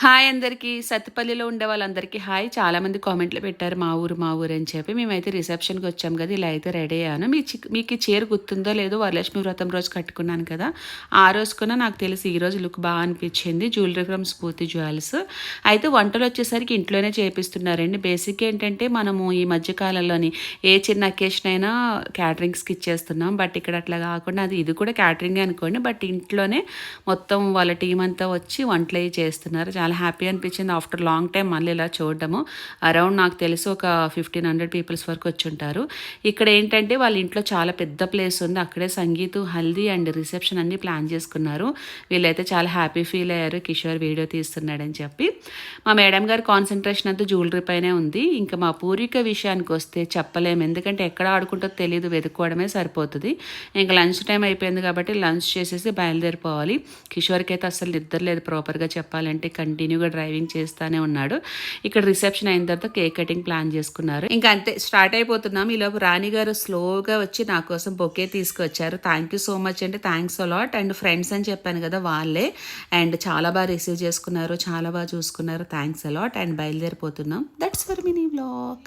Hi అందరికీ. సత్తుపల్లిలో ఉండే వాళ్ళందరికీ హాయ్. చాలామంది కామెంట్లు పెట్టారు మా ఊరు మా ఊరు అని చెప్పి. మేమైతే రిసెప్షన్కి వచ్చాం కదా ఇలా అయితే రెడీ అయ్యాను. మీ చి- మీకు ఈ చీర గుర్తుందో లేదో వరలక్ష్మి వ్రతం రోజు కట్టుకున్నాను కదా ఆ రోజు కూడా నాకు తెలిసి ఈ రోజు లుక్ బాగా అనిపించింది. Jewellery from Spoorthi jewels. అయితే వంటలు వచ్చేసరికి ఇంట్లోనే చేపిస్తున్నారండి. బేసిక్ ఏంటంటే మనము ఈ మధ్యకాలంలోని ఏ చిన్న అకేషన్ అయినా క్యాటరింగ్స్కి ఇచ్చేస్తున్నాం. బట్ ఇక్కడ అట్లా కాకుండా అది ఇది కూడా క్యాటరింగ్ అనుకోండి. బట్ ఇంట్లోనే మొత్తం వాళ్ళ టీం అంతా వచ్చి వంటలు అవి చేస్తున్నారు. చాలా చాలా హ్యాపీ అనిపించింది. ఆఫ్టర్ లాంగ్ టైం మళ్ళీ ఇలా చూడడము. అరౌండ్ నాకు తెలిసి ఒక ఫిఫ్టీన్ హండ్రెడ్ పీపుల్స్ వరకు వచ్చి ఉంటారు ఇక్కడ ఏంటంటే వాళ్ళ ఇంట్లో చాలా పెద్ద ప్లేస్ ఉంది. అక్కడే సంగీత్ హల్దీ అండ్ రిసెప్షన్ అన్ని ప్లాన్ చేసుకున్నారు. వీళ్ళైతే చాలా హ్యాపీ ఫీల్ అయ్యారు. కిషోర్ వీడియో తీస్తున్నాడని చెప్పి. మా మేడం గారి కాన్సన్ట్రేషన్ అంతా జ్యువెలరీ పైనే ఉంది. ఇంకా మా పూర్వీక విషయానికి వస్తే చెప్పలేము. ఎందుకంటే ఎక్కడ ఆడుకుంటో తెలియదు వెతుక్కోవడమే సరిపోతుంది. ఇంకా లంచ్ టైం అయిపోయింది కాబట్టి లంచ్ చేసేసి బయలుదేరిపోవాలి. కిషోర్కి అయితే అసలు నిద్ర లేదు. ప్రాపర్గా చెప్పాలంటే కంటిన్యూగా డ్రైవింగ్ చేస్తూనే ఉన్నాడు. ఇక్కడ రిసెప్షన్ అయిన తర్వాత కేక్ కటింగ్ ప్లాన్ చేసుకున్నారు. ఇంకా అంతే స్టార్ట్ అయిపోతున్నాం. ఈలోపు రాణి గారు స్లోగా వచ్చి నా కోసం బొకే తీసుకొచ్చారు. థ్యాంక్ యూ సో మచ్ అండి. Thanks a lot and friends అని చెప్పాను కదా వాళ్ళే. అండ్ చాలా బాగా రిసీవ్ చేసుకున్నారు చాలా బాగా చూసుకున్నారు. Thanks a lot and బయలుదేరిపోతున్నాం. That's for mini blog